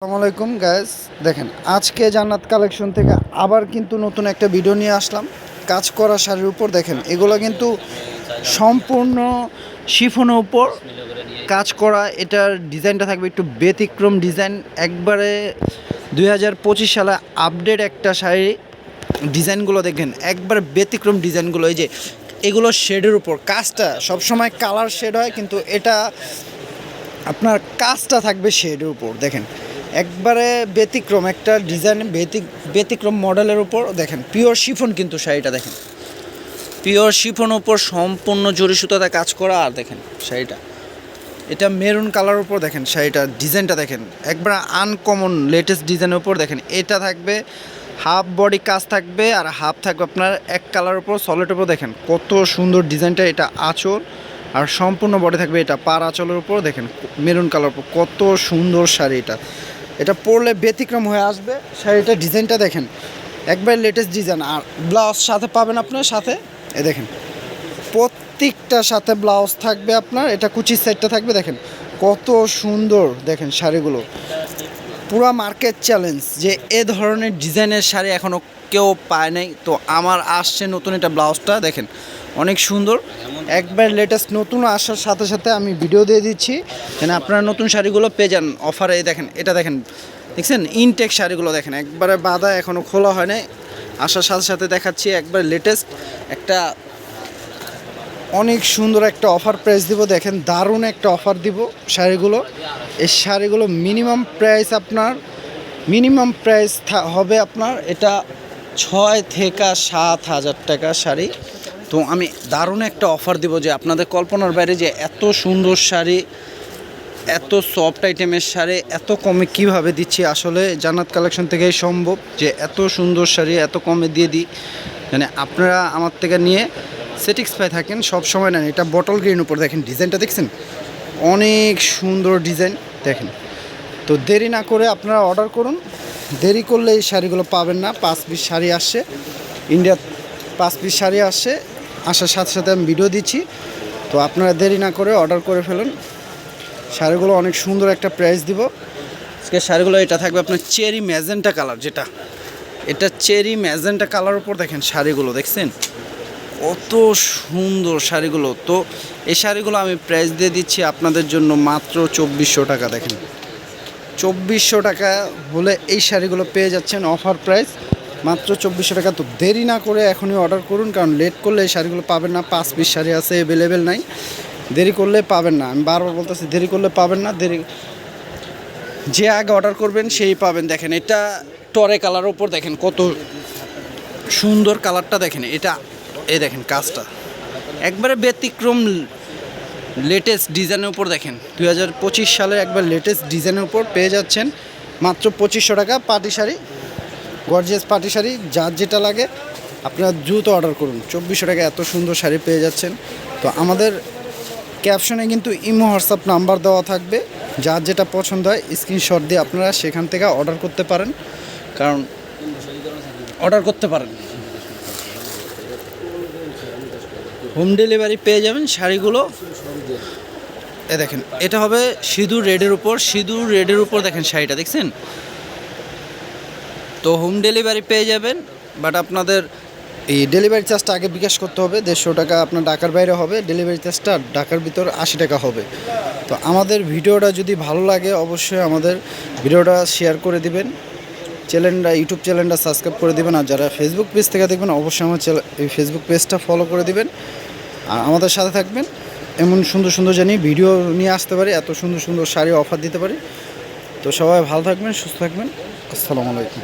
আসসালামু আলাইকুম গাইস দেখেন, আজকে জান্নাত কালেকশন থেকে আবার কিন্তু নতুন একটা ভিডিও নিয়ে আসলাম। কাজ করা শাড়ির উপর, দেখেন, এগুলো কিন্তু সম্পূর্ণ শিফনের উপর কাজ করা। এটার ডিজাইনটা থাকবে একটু ব্যতিক্রম ডিজাইন। একবারে দুই হাজার পঁচিশ সালে আপডেট একটা শাড়ি ডিজাইনগুলো দেখেন, একবার ব্যতিক্রম ডিজাইনগুলো। এই যে, এগুলো শেডের উপর। কাজটা সবসময় কালার শেড হয়, কিন্তু এটা আপনার কাজটা থাকবে শেডের উপর, দেখেন। একবারে ব্যতিক্রম, একটা ডিজাইন ব্যতিক ব্যতিক্রম মডেলের উপর, দেখেন পিওর শিফন কিন্তু শাড়িটা, দেখেন। পিওর শিফন উপর সম্পূর্ণ জরি সুতাতে কাজ করা, আর দেখেন শাড়িটা। এটা মেরুন কালার উপর, দেখেন শাড়িটার ডিজাইনটা দেখেন। একবার আনকমন লেটেস্ট ডিজাইনের উপর, দেখেন, এটা থাকবে হাফ বডি কাজ থাকবে, আর হাফ থাকবে আপনার এক কালার উপর সলিড উপর, দেখেন, কত সুন্দর ডিজাইনটা এটা আঁচল। আর সম্পূর্ণ বডি থাকবে এটা পার আঁচলের উপর, দেখেন, মেরুন কালার উপর। কত সুন্দর শাড়ি এটা। এটা পরলে ব্যতিক্রম হয়ে আসবে। শাড়িটার ডিজাইনটা দেখেন, একবার লেটেস্ট ডিজাইন আর ব্লাউজ সাথে পাবেন আপনার সাথে এ দেখেন, প্রত্যেকটা সাথে ব্লাউজ থাকবে আপনার। এটা কুচির সাইডটা থাকবে, দেখেন, কত সুন্দর, দেখেন, শাড়িগুলো। পুরা মার্কেট চ্যালেঞ্জ যে এ ধরনের ডিজাইনের শাড়ি এখনও কেউ পায় নাই। তো আমার আসছে নতুন এটা ব্লাউজটা, দেখেন, অনেক সুন্দর। একবার লেটেস্ট নতুন আসার সাথে সাথে আমি ভিডিও দিয়ে দিচ্ছি। যেন আপনারা নতুন শাড়িগুলো পেয়ে যান অফারে দেখেন, এটা দেখেন, দেখছেন? ইনটেক শাড়িগুলো দেখেন, একবারে বাঁধা এখনও খোলা হয় নাই। আসার সাথে সাথে দেখাচ্ছি, একবার লেটেস্ট একটা অনেক সুন্দর একটা অফার প্রাইস দিব। দেখেন, দারুণ একটা অফার দিব শাড়িগুলো। এই শাড়িগুলো মিনিমাম প্রাইস আপনার মিনিমাম প্রাইস হবে আপনার এটা ছয় থেকে সাত হাজার টাকা শাড়ি। তো আমি দারুণ একটা অফার দিব যে আপনাদের কল্পনার বাইরে যে এত সুন্দর শাড়ি, এত সফট আইটেমের শাড়ি, এত কমে কীভাবে দিচ্ছি? আসলে জান্নাত কালেকশন থেকেই সম্ভব যে এত সুন্দর শাড়ি, এত কমে দিয়ে দিই। মানে আপনারা আমার থেকে নিয়ে স্যাটিসফাই থাকেন, সব সময় নেন। এটা বটল গ্রিন উপর দেখেন ডিজাইনটা দেখছেন? অনেক সুন্দর ডিজাইন দেখেন। তো দেরি না করে আপনারা অর্ডার করুন। দেরি করলে এই শাড়িগুলো পাবেন না। পাঁচ পিস শাড়ি আসছে ইন্ডিয়া পাঁচ পিস শাড়ি আসছে আসার সাথে সাথে আমি ভিডিও দিচ্ছি। তো আপনারা দেরি না করে অর্ডার করে ফেলুন। শাড়িগুলো অনেক সুন্দর একটা প্রাইস দিব। আজকে শাড়িগুলো, এটা থাকবে আপনার চেরি ম্যাজেন্টা কালার যেটা। এটা চেরি ম্যাজেন্টা কালার উপর দেখেন শাড়িগুলো, দেখছেন? কত সুন্দর শাড়িগুলো। তো এই শাড়িগুলো আমি প্রাইস দিয়ে দিচ্ছি আপনাদের জন্য মাত্র চব্বিশশো টাকা, দেখেন। চব্বিশশো টাকা হলে এই শাড়িগুলো পেয়ে যাচ্ছেন অফার প্রাইস। মাত্র চব্বিশশো টাকা। তো দেরি না করে এখনই অর্ডার করুন, কারণ লেট করলে এই শাড়িগুলো পাবেন না। পাঁচ পিস শাড়ি আছে অ্যাভেলেবেল নাই। দেরি করলে পাবেন না। আমি বারবার বলতেছি, দেরি করলে পাবেন না। দেরি যে আগে অর্ডার করবেন, সেই পাবেন। দেখেন, এটা টরে কালার ওপর দেখেন, কত সুন্দর কালারটা দেখেন। এটা এই দেখেন, কাজটা। একবারে ব্যতিক্রম লেটেস্ট ডিজাইনের উপর দেখেন। দুই হাজার পঁচিশ সালে একবার লেটেস্ট ডিজাইনের উপর পেয়ে যাচ্ছেন। মাত্র পঁচিশশো টাকা পাটি শাড়ি গর্জিয়াস পাটি শাড়ি, যার যেটা লাগে আপনারা দ্রুত অর্ডার করুন। চব্বিশশো টাকা এত সুন্দর শাড়ি পেয়ে যাচ্ছেন। তো আমাদের ক্যাপশনে কিন্তু ইমো, হোয়াটসঅ্যাপ নাম্বার দেওয়া থাকবে। যার যেটা পছন্দ হয় স্ক্রিনশট দিয়ে আপনারা সেখান থেকে অর্ডার করতে পারেন। কারণ অর্ডার করতে পারেন। হোম ডেলিভারি পেয়ে যাবেন শাড়িগুলো। এ দেখেন, এটা হবে সিঁদুর রেডের উপর, সিঁদুর রেডের উপর দেখেন শাড়িটা, দেখছেন? তো হোম ডেলিভারি পেয়ে যাবেন বাট আপনাদের এই ডেলিভারি চার্জটা আগে বিকাশ করতে হবে, দেড়শো টাকা আপনার ঢাকার বাইরে হবে ডেলিভারি চার্জটা ঢাকার ভিতর আশি টাকা হবে। তো আমাদের ভিডিওটা যদি ভালো লাগে, অবশ্যই আমাদের ভিডিওটা শেয়ার করে দিবেন। চ্যানেলটা ইউটিউব চ্যানেলটা সাবস্ক্রাইব করে দেবেন আর যারা ফেসবুক পেজ থেকে দেখবেন, অবশ্যই আমার এই ফেসবুক পেজটা ফলো করে দিবেন। আর আমাদের সাথে থাকবেন, এমন সুন্দর সুন্দর জানি ভিডিও নিয়ে আসতে পারি, এত সুন্দর সুন্দর শাড়ি অফার দিতে পারি। তো সবাই ভালো থাকবেন, সুস্থ থাকবেন। আসসালামু আলাইকুম।